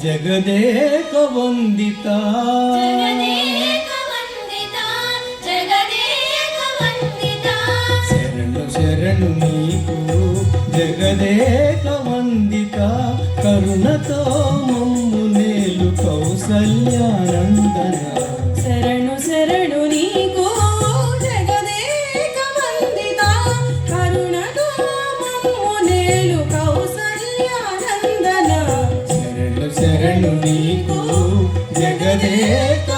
నీకు జగదేక వందిత జగదేక వందిత జగదేక వందిత కరుణతో మమ్ము నేలు కౌసల్యానందన జగదేక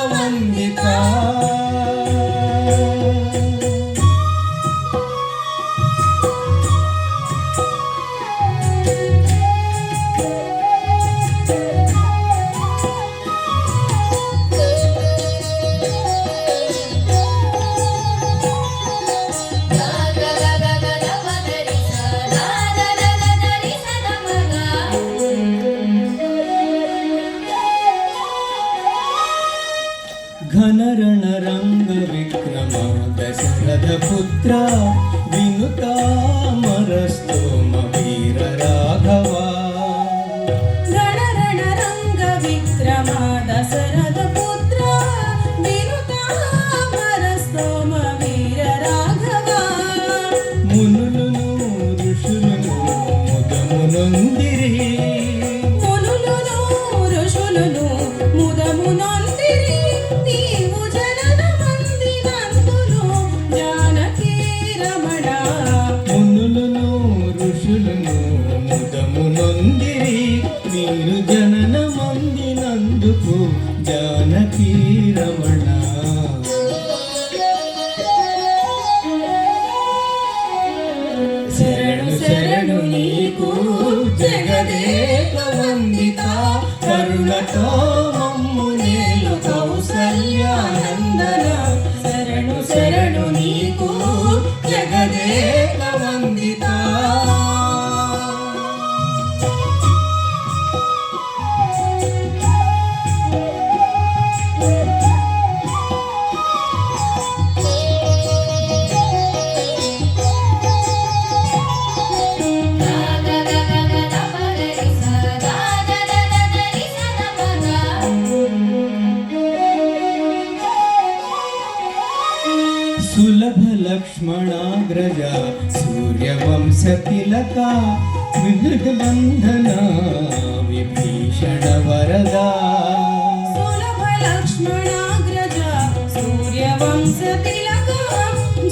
रणरङ्गविक्रमा दशरथपुत्रा विनुता మీరు జనన జానకీ రమణ. లక్ష్మణాగ్రజ సూర్యవంశ తిలక విహృద్బంధన విభీషణ వరదా సులభ లక్ష్మణాగ్రజ సూర్యవంశ తిలక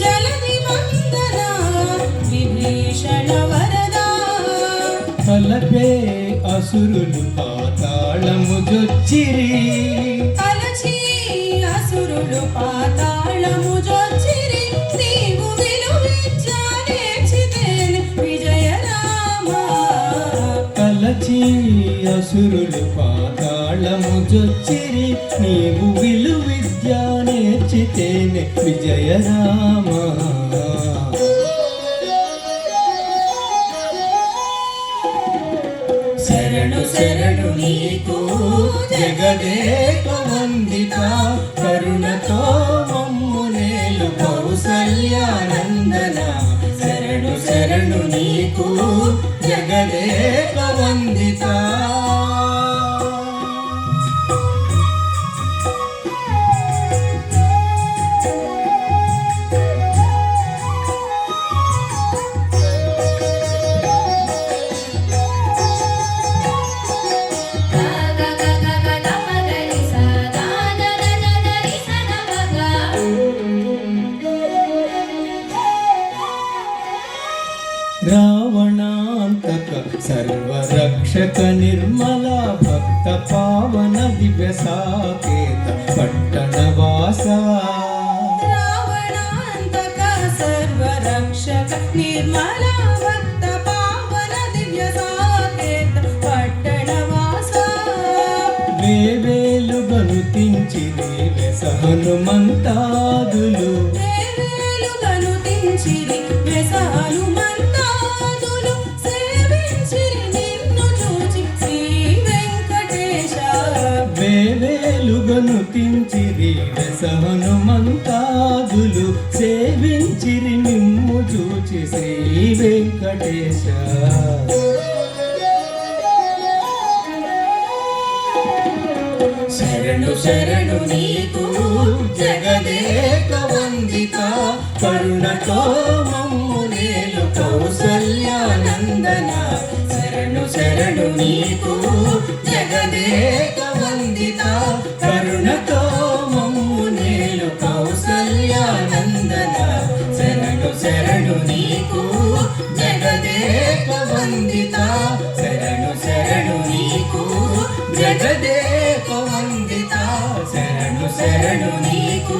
జలధి వందన విభీషణ వరదా కలపే అసురులు పాతాళము జొచ్చిరి. కలచి అసురులు పాతాళము జొచ్చిరి అసురులు పాతాళము జొచ్చిరి. నీవు విలు విద్య నేర్చితేనే విజయరామ శరణు శరణు నీకు జగదేక వందిత కరుణతో మమ్ము నేలు కౌసల్యానందన. శరణు శరణు నీకు జగదేక వందిత. రావణాంతక సర్వరక్షక నిర్మల భక్త పావన దివ్య సాకేత రావణాంతక సర్వరక్షక నిర్మల భక్త పావన దివ్య సాకేత పట్టణవాస వేవేలుగను తించి దేవెస హనుమంతాదులు దేవేలుగను తించిరి వెస. హనుమంతాదులు సేవించిరి నిన్ను చూచి శ్రీ వెంకటేశ వేలుగను తించిరి సహనుమంతాదులు సేవించిరి నిమ్ము చూచి శ్రీ వెంకటేశ. శరణు శరణు నీకు జగదేక వందిత. కరుణతో నీకు జగదేక వందిత కరుణతో మమ్ము నేను కౌసల్యానందన. శరణు శరణు నీకు జగదేక వందిత శరణు శరణు నీకు జగదేక వందిత. శరణు శరణు నీకు